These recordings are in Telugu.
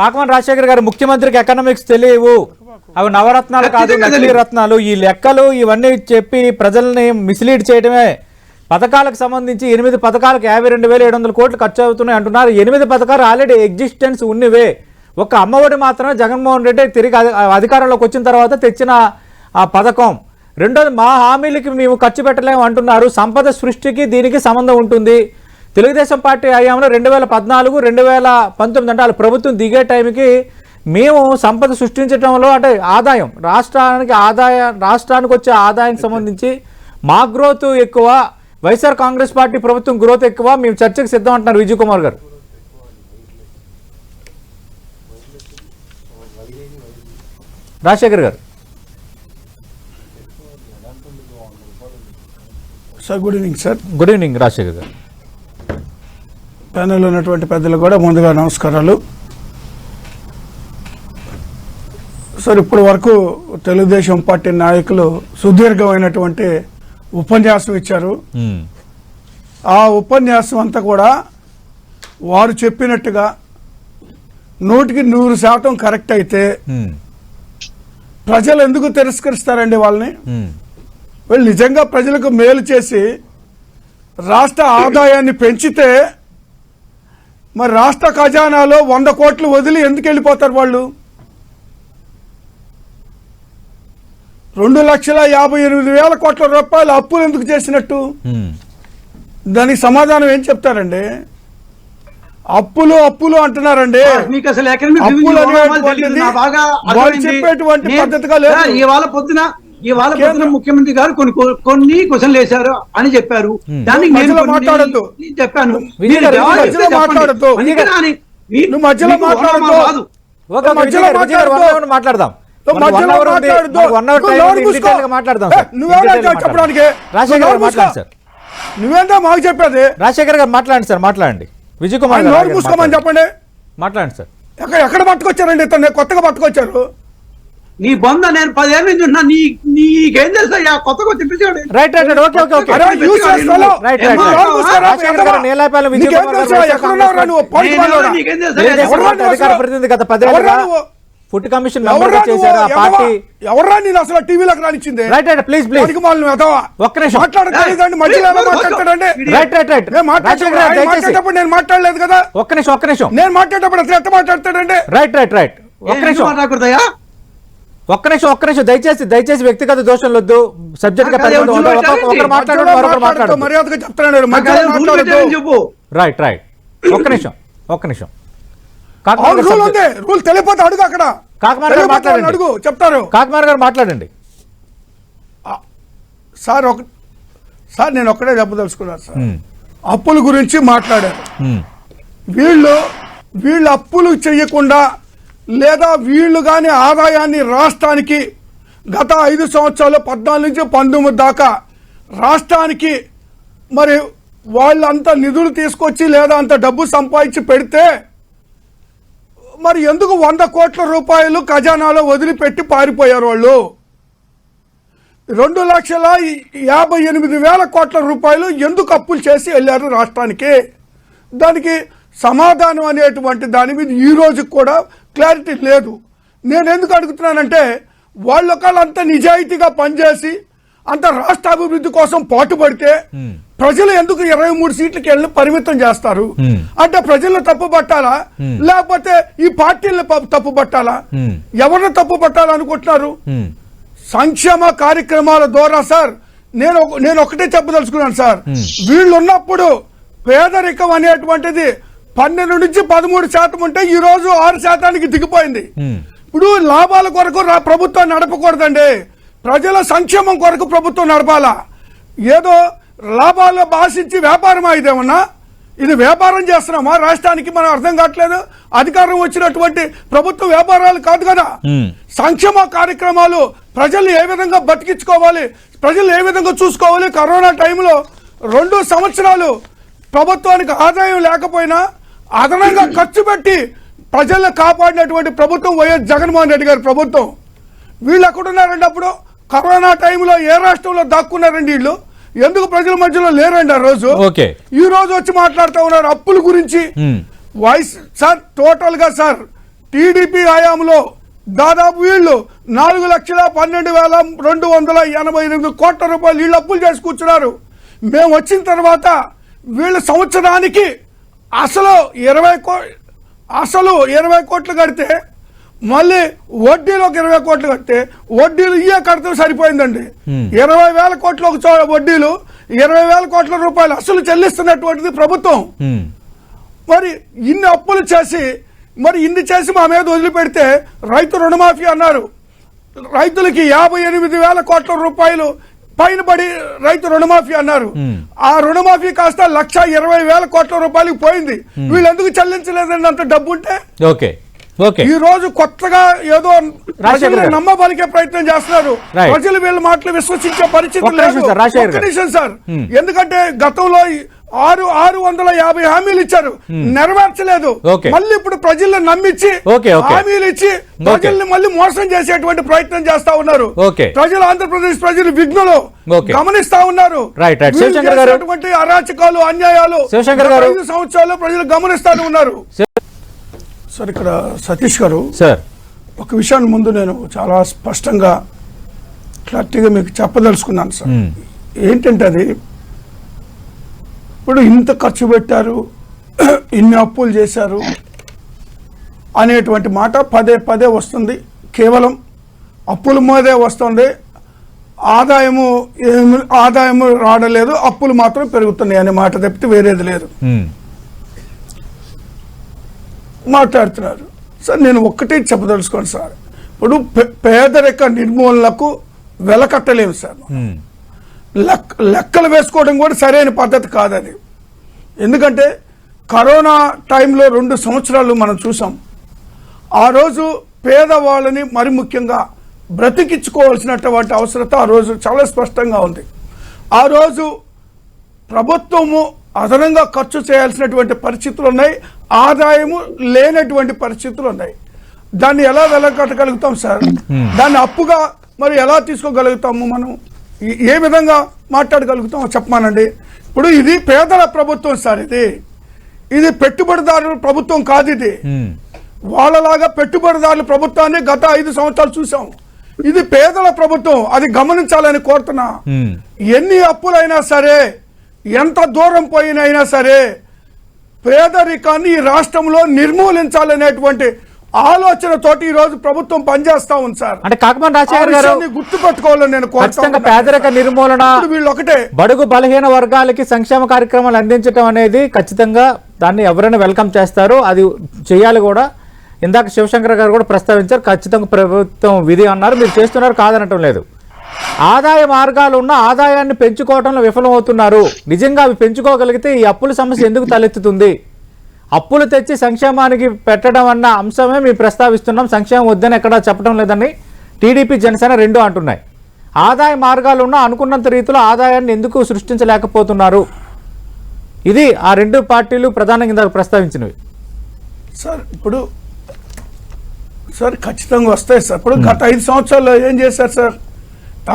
కాకమన్ రాజశేఖర్ గారు ముఖ్యమంత్రికి ఎకనామిక్స్ తెలియవు. అవి నవరత్నాలు కాదు నకిలీ. రత్నాలు. ఈ లెక్కలు ఇవన్నీ చెప్పి ప్రజల్ని మిస్లీడ్ చేయడమే పథకాలకు సంబంధించి ఎనిమిది పథకాలకు యాభై రెండు వేల ఏడు వందల కోట్లు ఖర్చు అవుతున్నాయి అంటున్నారు. ఎనిమిది పథకాలు ఆల్రెడీ ఎగ్జిస్టెన్స్ ఉన్నవే. ఒక అమ్మఒడి మాత్రమే జగన్మోహన్ రెడ్డి తిరిగి అధి- అధికారంలోకి వచ్చిన తర్వాత తెచ్చిన ఆ పథకం. రెండోది మా హామీలకి మేము ఖర్చు పెట్టలేము అంటున్నారు. సంపద సృష్టికి దీనికి సంబంధం ఉంటుంది. తెలుగుదేశం పార్టీ హయాంలో రెండు వేల పద్నాలుగు రెండు వేల పంతొమ్మిది అంటే వాళ్ళ ప్రభుత్వం దిగే టైంకి మేము సంపద సృష్టించడంలో అంటే ఆదాయం రాష్ట్రానికి ఆదాయ రాష్ట్రానికి వచ్చే ఆదాయానికి సంబంధించి మా గ్రోత్ ఎక్కువ వైఎస్ఆర్ కాంగ్రెస్ పార్టీ ప్రభుత్వం గ్రోత్ ఎక్కువ మేము చర్చకు సిద్ధం అంటున్నారు Vijay Kumar garu. Rajasekhar garu. Sir good evening sir good evening Rajasekhar garu. ప్యానెల్లో ఉన్నటువంటి పెద్దలు కూడా ముందుగా నమస్కారాలు. సార్ ఇప్పటి వరకు తెలుగుదేశం పార్టీ నాయకులు సుదీర్ఘమైనటువంటి ఉపన్యాసం ఇచ్చారు. ఆ ఉపన్యాసం అంతా కూడా వారు చెప్పినట్టుగా నూటికి నూరు శాతం కరెక్ట్ అయితే ప్రజలు ఎందుకు తిరస్కరిస్తారండి వాళ్ళని? వీళ్ళు నిజంగా ప్రజలకు మేలు చేసి రాష్ట్ర ఆదాయాన్ని పెంచితే మరి రాష్ట్ర ఖజానాలో వంద కోట్లు వదిలి ఎందుకు వెళ్ళిపోతారు వాళ్ళు రెండు లక్షల యాభై ఎనిమిది వేల కోట్ల రూపాయలు అప్పులు ఎందుకు చేసినట్టు. దానికి సమాధానం ఏం చెప్తారండి అప్పులు అప్పులు అంటున్నారండి మీకు అసలు ఎకనమిక్ అప్పులు. చెప్పేటువంటి పద్ధతిగా లేదు. ఇవాళ పొద్దున ఇవాళ కేంద్ర- ముఖ్యమంత్రి గారు కొన్ని కొన్ని క్వశ్చన్లు వేశారు అని చెప్పారు దానికి నేను మాట్లాడొద్దు. చెప్పాను మాట్లాడదాం నువ్వు మనకు one మధ్యలో hour ఉంది. మాట్లాడొద్దు. మనకు one hour నువ్వు time నోరు ఉంది. In మూసుకో. detail గా మాట్లాడదాం ఏ, సార్. నువ్వెవరు In detail గా చెప్పడానికి? మాట్లాడదాం. రాజశేఖర్ నువ్వు గారు నోరు మాట్లాడండి మూసుకో. సార్ నువ్వేందా మాకు చెప్పేది రాజశేఖర్ గారు మాట్లాడండి సార్ మాట్లాడండి విజయ్ కుమార్ నోరు మూసుకోమని. చెప్పండి మాట్లాడండి సార్ ఎక్కడ ఎక్కడ పట్టుకొచ్చారండి ఇతన్ని కొత్తగా పట్టుకొచ్చారు నీ బొంద నేను పదేళ్ళ నుంచి ఉన్నా నీ నీకేం తెలుసా యా, కొత్తగా చెప్పేసాడు right right right okay okay okay. Right right అధికార? ప్రతినిధి గత పదేళ్ళుగా? ఫుడ్ కమిషన్ నువ్వు? చేశారు ఆ? పార్టీ? ఎవర్రా నేను అసలు టీవీలోకి రానిచ్చింది? రైట్ రైట్ ప్లీజ్ ప్లీజ్ ఒక్క నిమిషం. మాట్లాడగలిగండి మధ్యలో ఎలా మాట్లాడతాడండి? రైట్ రైట్ రైట్ నేను మాట్లాడేటప్పుడు నేను మాట్లాడలేదు కదా? ఒక్క నిమిషం ఒక్క నిమిషం. నేను మాట్లాడేటప్పుడు అసలు ఎట్ట మాట్లాడతాడండి? రైట్ రైట్ రైట్ ఒక్క నిమిషం. ఒక్క నిమిషం ఒక్క నిమిషం దయచేసి దయచేసి వ్యక్తిగత దోషాలు వద్దు సబ్జెక్ట్ చెప్పు. రైట్ రైట్ ఒక్క నిమిషం ఒక్క నిమిషం. రూల్ తెలియపోతే అడుగు అక్కడ. కాకమార్ గారు మాట్లాడండి. అడుగు చెప్తారు. కాకమార్ గారు మాట్లాడండి. సార్ ఒక సార్ నేను ఒక్కడే చెప్పదలుచుకున్నాను సార్. అప్పుల గురించి మాట్లాడారు. వీళ్ళు వీళ్ళు అప్పులు చేయకుండా లేదా వీళ్ళు కానీ ఆదాయాన్ని రాష్ట్రానికి గత ఐదు సంవత్సరాలు పద్నాలుగు నుంచి పంతొమ్మిది దాకా రాష్ట్రానికి మరి వాళ్ళంతా నిధులు తీసుకొచ్చి లేదా అంత డబ్బు సంపాదించి పెడితే మరి ఎందుకు వంద కోట్ల రూపాయలు ఖజానాలో వదిలిపెట్టి పారిపోయారు వాళ్ళు? రెండు లక్షల యాభై ఎనిమిది వేల కోట్ల రూపాయలు ఎందుకు అప్పులు చేసి వెళ్ళారు రాష్ట్రానికి? దానికి సమాధానం అనేటువంటి దాని మీద ఈ కూడా క్లారిటీ లేదు. నేను ఎందుకు అడుగుతున్నానంటే వాళ్ళు అంత నిజాయితీగా పనిచేసి అంత రాష్ట్ర అభివృద్ధి కోసం పాటుపడితే ప్రజలు ఎందుకు ఇరవై మూడు సీట్లకి వెళ్ళి పరిమితం చేస్తారు. అంటే ప్రజలను తప్పు పట్టాలా లేకపోతే ఈ పార్టీలను తప్పు పట్టాలా. ఎవరిని తప్పు పట్టాలనుకుంటున్నారు సంక్షేమ కార్యక్రమాల ద్వారా సార్ నేను నేను ఒకటే చెప్పదలుచుకున్నాను సార్. వీళ్ళు ఉన్నప్పుడు పేదరికం అనేటువంటిది పన్నెండు నుంచి పదమూడు శాతం ఉంటే ఈ రోజు ఆరు శాతానికి దిగిపోయింది. ఇప్పుడు లాభాల కొరకు ప్రభుత్వం నడపకూడదండి. ప్రజల సంక్షేమం కొరకు ప్రభుత్వం నడపాలా? ఏదో లాభాలు భాషించి వ్యాపారం ఇదేమన్నా ఇది వ్యాపారం చేస్తున్నామా? రాష్ట్రానికి మనం అర్థం కావట్లేదు. అధికారం వచ్చినటువంటి ప్రభుత్వ వ్యాపారాలు కాదు కదా. సంక్షేమ కార్యక్రమాలు ప్రజలు ఏ విధంగా బతికించుకోవాలి? ప్రజలు ఏ విధంగా చూసుకోవాలి? కరోనా టైంలో రెండు సంవత్సరాలు ప్రభుత్వానికి ఆదాయం లేకపోయినా అదనంగా ఖర్చు పెట్టి ప్రజలను కాపాడినటువంటి ప్రభుత్వం వైఎస్ జగన్మోహన్ రెడ్డి గారి ప్రభుత్వం. వీళ్ళు ఎక్కడున్నారండి అప్పుడు? కరోనా టైంలో ఏ రాష్ట్రంలో దాక్కున్నారండి వీళ్ళు? ఎందుకు ప్రజల మధ్యలో లేరండి ఆ రోజు. ఈ రోజు వచ్చి మాట్లాడుతూ ఉన్నారు అప్పుల గురించి. వాయిస్ సార్ టోటల్గా సార్ టీడీపీ హయాంలో దాదాపు వీళ్ళు నాలుగు లక్షల పన్నెండు వేల రెండు వందల ఎనభై ఎనిమిది కోట్ల రూపాయలు వీళ్ళు అప్పులు చేసి కూర్చున్నారు. మేము వచ్చిన తర్వాత వీళ్ళు సంవత్సరానికి అసలు ఇరవై కో అసలు ఇరవై కోట్లు కడితే మళ్ళీ వడ్డీలు ఒక ఇరవై కోట్లు కడితే వడ్డీలు ఇయే కడితే సరిపోయిందండి. ఇరవై వేల కోట్లు ఒక చో వడ్డీలు ఇరవై వేల కోట్ల రూపాయలు అసలు చెల్లిస్తున్నటువంటిది ప్రభుత్వం. మరి ఇన్ని అప్పులు చేసి మరి ఇన్ని చేసి మా మీద వదిలిపెడితే రైతు రుణమాఫీ అన్నారు. రైతులకి యాభై ఎనిమిది వేల కోట్ల రూపాయలు పైన పడి రైతు రుణమాఫీ అన్నారు. ఆ రుణమాఫీ కాస్త లక్ష ఇరవై వేల కోట్ల రూపాయలకి పోయింది. వీళ్ళు ఎందుకు చెల్లించలేదండి అంత డబ్బు ఉంటే ఓకే. ఈ రోజు కొత్తగా ఏదో ప్రజల్ని గారు. నమ్మబలికే ప్రయత్నం చేస్తున్నారు. ప్రజలు వీళ్ళ మాటలు విశ్వసించే పరిస్థితి లేదు సార్, Hmm. ఎందుకంటే గతంలో ఆరు ఆరు వందల యాభై హామీలు ఇచ్చారు నెరవేర్చలేదు Okay. మళ్ళీ ఇప్పుడు ప్రజల్ని నమ్మించి. హామీలు ఇచ్చి ప్రజల్ని మళ్ళీ మోసం చేసేటువంటి ప్రయత్నం చేస్తా ఉన్నారు. ప్రజలు ఆంధ్రప్రదేశ్ ప్రజలు విఘ్నులు. గమనిస్తా ఉన్నారు అరాచకాలు అన్యాయాలు. ఐదు సంవత్సరాలు ప్రజలు గమనిస్తానే ఉన్నారు సార్ ఇక్కడ సతీష్ గారు సార్. ఒక విషయాన్ని ముందు నేను చాలా స్పష్టంగా క్లారిటీగా మీకు చెప్పదలుచుకున్నాను సార్. ఏంటంటే అది ఇప్పుడు ఇంత ఖర్చు పెట్టారు ఇన్ని అప్పులు చేశారు అనేటువంటి మాట పదే పదే వస్తుంది. కేవలం అప్పుల మీదే వస్తుంది. ఆదాయము ఆదాయము రావడలేదు అప్పులు మాత్రం పెరుగుతున్నాయి అనే మాట తప్పితే వేరేది లేదు. మాట్లాడుతున్నారు. సార్ నేను ఒక్కటే చెప్పదలుచుకోండి సార్. ఇప్పుడు పేదరిక నిర్మూలనకు వెలకట్టలేము సార్ లెక్కలు వేసుకోవడం కూడా సరైన పద్ధతి కాదు అది ఎందుకంటే కరోనా టైంలో రెండు సంవత్సరాలు మనం చూసాం. ఆ రోజు పేదవాళ్ళని మరి ముఖ్యంగా బ్రతికించుకోవాల్సినటువంటి అవసరత ఆ రోజు చాలా స్పష్టంగా ఉంది. ఆ రోజు ప్రభుత్వము అదనంగా ఖర్చు చేయాల్సినటువంటి పరిస్థితులు ఉన్నాయి. ఆదాయము లేనటువంటి పరిస్థితులు ఉన్నాయి. దాన్ని ఎలా వెలకట్టగలుగుతాం సార్? దాన్ని అప్పుగా మరి ఎలా తీసుకోగలుగుతాము మనం? ఏ- విధంగా మాట్లాడగలుగుతామో చెప్పమానండి. ఇప్పుడు ఇది పేదల ప్రభుత్వం సార్ ఇది. ఇది పెట్టుబడిదారుల ప్రభుత్వం కాదు ఇది. వాళ్ళలాగా పెట్టుబడిదారుల ప్రభుత్వాన్ని గత ఐదు సంవత్సరాలు చూసాం ఇది పేదల ప్రభుత్వం. అది గమనించాలని కోరుతున్నా. ఎన్ని అప్పులైనా సరే ఎంత దూరం పోయినైనా సరే పేదరికాన్ని ఈ రాష్ట్రంలో నిర్మూలించాలనేటువంటి ఆలోచనతోటి ఈ రోజు ప్రభుత్వం పనిచేస్తా ఉంది సార్. అంటే కాకమాన్ రాజశేఖర్ గారు గుర్తు పెట్టుకోవాలని నేను ఖచ్చితంగా. పేదరిక నిర్మూలన వీళ్ళు ఒకటే. బడుగు బలహీన వర్గాలకి సంక్షేమ కార్యక్రమాలు అందించడం అనేది ఖచ్చితంగా దాన్ని ఎవరైనా వెల్కమ్ చేస్తారు. అది చేయాలి కూడా. ఇందాక శివశంకర్ గారు కూడా ప్రస్తావించారు ఖచ్చితంగా ప్రభుత్వం విధి అన్నారు. మీరు చేస్తున్నారు కాదనటం లేదు. ఆదాయ మార్గాలు ఉన్న ఆదాయాన్ని పెంచుకోవడంలో విఫలమవుతున్నారు. నిజంగా అవి పెంచుకోగలిగితే ఈ అప్పుల సమస్య ఎందుకు తలెత్తుతుంది? అప్పులు తెచ్చి సంక్షేమానికి పెట్టడం అన్న అంశమే మేము ప్రస్తావిస్తున్నాం. సంక్షేమం వద్దని ఎక్కడా చెప్పడం లేదని టీడీపీ జనసేన రెండు అంటున్నాయి. ఆదాయ మార్గాలు ఉన్న అనుకున్నంత రీతిలో ఆదాయాన్ని ఎందుకు సృష్టించలేకపోతున్నారు? ఇది ఆ రెండు పార్టీలు ప్రధానంగా ఇందాక ప్రస్తావించినవి. సార్ ఇప్పుడు సార్ ఖచ్చితంగా వస్తాయి సార్. ఇప్పుడు గత ఐదు సంవత్సరాల్లో ఏం చేశారు సార్?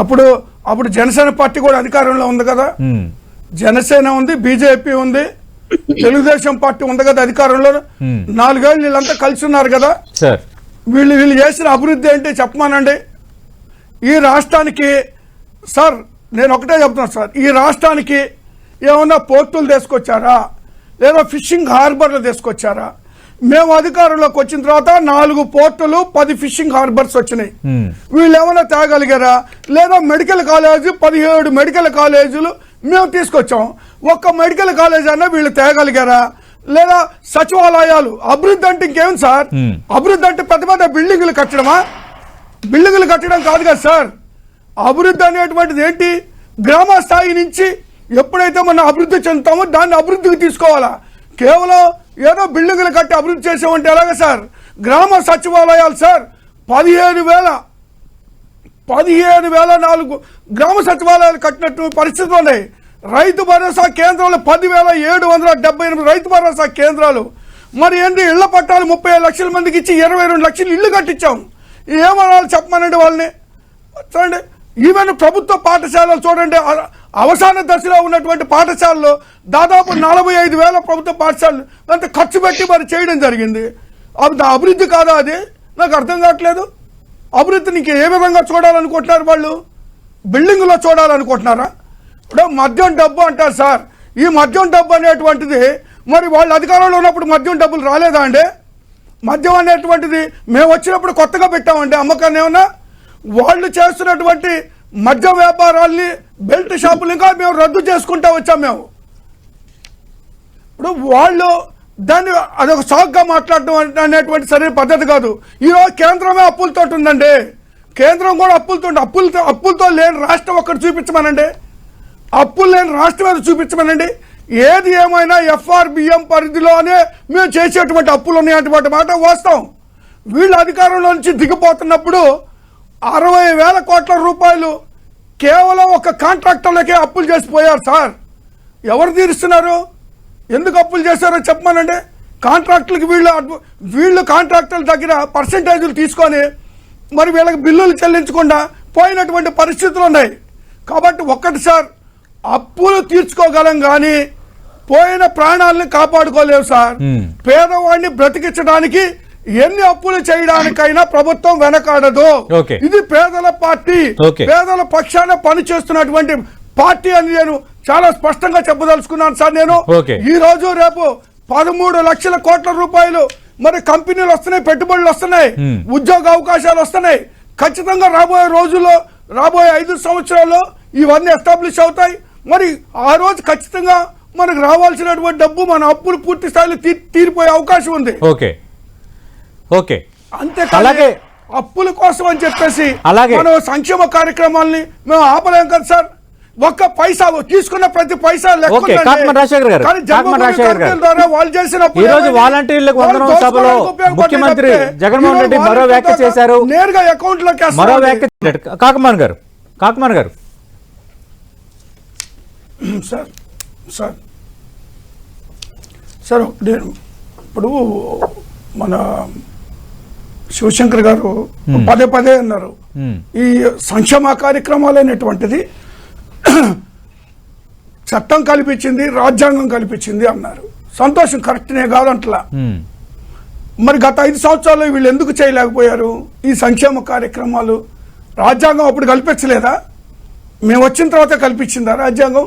అప్పుడు అప్పుడు జనసేన పార్టీ కూడా అధికారంలో ఉంది కదా. జనసేన ఉంది బీజేపీ ఉంది తెలుగుదేశం పార్టీ ఉంది కదా అధికారంలో. నాలుగేళ్ళు వీళ్ళంతా కలిసి ఉన్నారు కదా. వీళ్ళు వీళ్ళు చేసిన అభివృద్ధి ఏంటి చెప్పమానండి. ఈ రాష్ట్రానికి సార్ నేను ఒకటే చెప్తున్నా సార్ ఈ రాష్ట్రానికి ఏమన్నా పోర్టులు తీసుకొచ్చారా? లేదా ఫిషింగ్ హార్బర్లు తీసుకొచ్చారా? మేము అధికారంలోకి వచ్చిన తర్వాత నాలుగు పోర్టులు పది ఫిషింగ్ హార్బర్స్ వచ్చినాయి. వీళ్ళు ఏమైనా తేగలిగారా? లేదా మెడికల్ కాలేజ్ పదిహేడు మెడికల్ కాలేజీలు మేము తీసుకొచ్చాం. ఒక్క మెడికల్ కాలేజ్ అన్నా వీళ్ళు తేగలిగారా? లేదా సచివాలయాలు అభివృద్ధి అంటే ఇంకేం సార్. అభివృద్ధి అంటే పెద్ద పెద్ద బిల్డింగులు కట్టడమా? బిల్డింగులు కట్టడం కాదు కదా సార్. అభివృద్ధి అనేటువంటిది ఏంటి? గ్రామ స్థాయి నుంచి ఎప్పుడైతే మనం అభివృద్ధి చెందుతామో దాన్ని అభివృద్ధికి తీసుకోవాలా? కేవలం ఏదో బిల్డింగ్లు కట్టి అభివృద్ధి చేసామంటే ఎలాగ సార్? గ్రామ సచివాలయాలు సార్ పదిహేను వేల పదిహేను వేల నాలుగు గ్రామ సచివాలయాలు కట్టినట్టు పరిస్థితులు ఉన్నాయి రైతు భరోసా కేంద్రాలు పదివేల ఏడు వందల డెబ్బై ఎనిమిది రైతు భరోసా కేంద్రాలు. మరి ఏంటి ఇళ్ళ పట్టాలు ముప్పై లక్షల మందికి ఇచ్చి ఇరవై రెండు లక్షలు ఇల్లు కట్టించాం? ఏమనాలి చెప్పమనండి వాళ్ళని? చూడండి ఈవెన్ ప్రభుత్వ పాఠశాలలు చూడండి అవసాన దశలో ఉన్నటువంటి పాఠశాలలో దాదాపు నలభై ఐదు వేల ప్రభుత్వ పాఠశాలలు అంత ఖర్చు పెట్టి మరి చేయడం జరిగింది. అది అభివృద్ధి కాదా అది? నాకు అర్థం కావట్లేదు. అభివృద్ధిని ఏ విధంగా చూడాలనుకుంటున్నారు వాళ్ళు? బిల్డింగ్లో చూడాలనుకుంటున్నారా? ఇప్పుడు మద్యం డబ్బు అంటారు సార్. ఈ మద్యం డబ్బు అనేటువంటిది మరి వాళ్ళు అధికారంలో ఉన్నప్పుడు మద్యం డబ్బులు రాలేదా అండి? మద్యం అనేటువంటిది మేము వచ్చినప్పుడు కొత్తగా పెట్టామండి. అమ్మకాన్ని ఏమన్నా? వాళ్ళు చేస్తున్నటువంటి మద్య వ్యాపారాల్ని బెల్ట్ షాపులు ఇంకా మేము రద్దు చేసుకుంటా వచ్చాం మేము. ఇప్పుడు వాళ్ళు దాన్ని అదొక సాగ్గా మాట్లాడడం అనేటువంటి సరైన పద్ధతి కాదు. ఈరోజు కేంద్రమే అప్పులతో ఉందండి. కేంద్రం కూడా అప్పులతో అప్పులతో అప్పులతో లేని రాష్ట్రం ఒక్కటి చూపించమనండి. అప్పులు లేని రాష్ట్రం అది చూపించమనండి. ఏది ఏమైనా ఎఫ్ఆర్బిఎం పరిధిలోనే మేము చేసేటువంటి అప్పులు ఉన్నాయటువంటి మాట వాస్తవం. వీళ్ళు అధికారంలో నుంచి దిగిపోతున్నప్పుడు అరవై వేల కోట్ల రూపాయలు కేవలం ఒక కాంట్రాక్టర్లకే అప్పులు చేసిపోయారు సార్. ఎవరు తీరుస్తున్నారు? ఎందుకు అప్పులు చేశారో చెప్పమనండి. కాంట్రాక్టులకి వీళ్ళు వీళ్ళు కాంట్రాక్టుల దగ్గర పర్సంటేజీలు తీసుకొని మరి వీళ్ళకి బిల్లులు చెల్లించకుండా పోయినటువంటి పరిస్థితులు ఉన్నాయి. కాబట్టి ఒక్కటి సార్ అప్పులు తీర్చుకోగలం కానీ పోయిన ప్రాణాలను కాపాడుకోలేవు సార్. పేదవాడిని బ్రతికించడానికి ఎన్ని అప్పులు చేయడానికైనా ప్రభుత్వం వెనకాడదు. ఇది పేదల పార్టీ. పేదల పక్షాన పనిచేస్తున్నటువంటి పార్టీ అని నేను చాలా స్పష్టంగా చెప్పదలుచుకున్నాను సార్ నేను. ఈ రోజు రేపు పదమూడు లక్షల కోట్ల రూపాయలు మరి కంపెనీలు వస్తున్నాయి పెట్టుబడులు వస్తున్నాయి. ఉద్యోగ అవకాశాలు వస్తున్నాయి ఖచ్చితంగా రాబోయే రోజుల్లో రాబోయే ఐదు సంవత్సరాల్లో ఇవన్నీ ఎస్టాబ్లిష్ అవుతాయి మరి ఆ రోజు ఖచ్చితంగా మనకు రావాల్సినటువంటి డబ్బు మన అప్పులు పూర్తి స్థాయిలో తీరిపోయే అవకాశం ఉంది ఓకే ఓకే అంతే అలాగే- అప్పుల కోసం అని చెప్పేసి అలాగే. మనం సంక్షేమ కార్యక్రమాల్ని మేము ఆపలేం కదా సార్ ఒక్క పైసా తీసుకున్న ప్రతి పైసా వాళ్ళు చేసిన ఈ రోజు? వాలంటీర్లకు వందనం సభలో ముఖ్యమంత్రి జగన్మోహన్ రెడ్డి మరో వ్యాఖ్య చేశారు. నేరుగా అకౌంట్లోకి మరో. వ్యాఖ్య కాకమాన్ గారు కాకమాన్ గారు సార్ సార్ సార్ నేను ఇప్పుడు మన శివశంకర్ గారు పదే పదే అన్నారు. ఈ సంక్షేమ కార్యక్రమాలు అనేటువంటిది చట్టం కల్పించింది రాజ్యాంగం కల్పించింది అన్నారు. సంతోషం కరెక్ట్నే కాదంటలా. ఉమ్, మరి గత ఐదు సంవత్సరాలు వీళ్ళు ఎందుకు చేయలేకపోయారు? ఈ సంక్షేమ కార్యక్రమాలు రాజ్యాంగం అప్పుడు కల్పించలేదా? మేము వచ్చిన తర్వాత కల్పించిందా రాజ్యాంగం?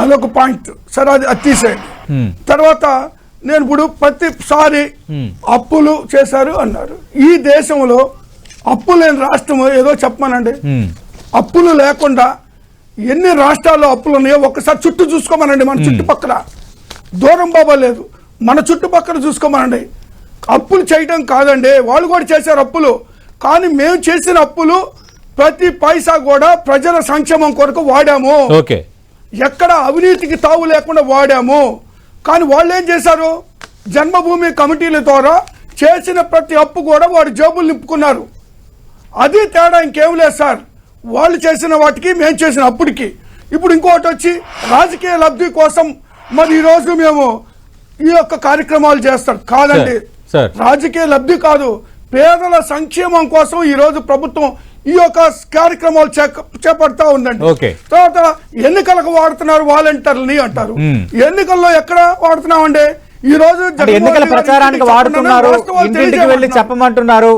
అదొక పాయింట్. సరే అది అది తీసేయండి. తర్వాత నేను ఇప్పుడు ప్రతిసారి. అప్పులు చేశారు అన్నారు. ఈ దేశంలో అప్పు లేని రాష్ట్రం ఏదో చెప్పమనండి. అప్పులు లేకుండా ఎన్ని రాష్ట్రాల్లో అప్పులు ఉన్నాయో ఒక్కసారి చుట్టూ చూసుకోమనండి మన చుట్టుపక్కల. దూరం బాబా లేదు. మన చుట్టుపక్కల చూసుకోమనండి. అప్పులు చేయడం కాదండి. వాళ్ళు కూడా చేశారు అప్పులు. కానీ మేము చేసిన అప్పులు ప్రతి పైసా కూడా ప్రజల సంక్షేమం కొరకు వాడాము. ఓకే. ఎక్కడ అవినీతికి తావు లేకుండా వాడాము. కానీ వాళ్ళు ఏం చేశారు? జన్మభూమి కమిటీల ద్వారా చేసిన ప్రతి అప్పు కూడా వాడు జేబులు నింపుకున్నారు. అది తేడా ఇంకేం లేదు సార్. వాళ్ళు చేసిన వాటికి మేము చేసిన అప్పుడికి. ఇప్పుడు ఇంకోటి వచ్చి రాజకీయ లబ్ధి కోసం మరి ఈరోజు మేము ఈ యొక్క కార్యక్రమాలు చేస్తాం. కాదండి. రాజకీయ లబ్ధి కాదు. పేదల సంక్షేమం కోసం ఈ రోజు ప్రభుత్వం ఈ యొక్క కార్యక్రమాలు చేపడతా ఉందండి. తర్వాత ఎన్నికలకు వాడుతున్నారు వాలంటీర్లని అంటారు. ఎన్నికల్లో ఎక్కడ వాడుతున్నామండి? ఈ రోజు ఎన్నికల ప్రచారానికి వాడుతున్నారు. ఇంటింటికి వెళ్ళి. చెప్పమంటున్నారు.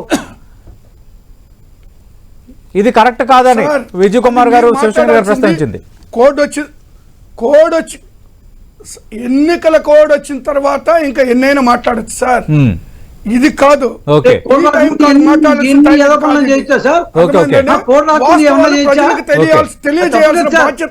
ఇది కరెక్ట్ కాదని విజయ్ కుమార్ గారు శివశంకర్ గారు ప్రస్తావించింది. కోడ్ వచ్చి కోడ్ వచ్చి ఎన్నికల కోడ్ వచ్చిన తర్వాత ఇంకా ఎన్నైనా మాట్లాడచ్చు సార్. ఇది కాదు. తెలియజేయాల్సిన. బాధ్యత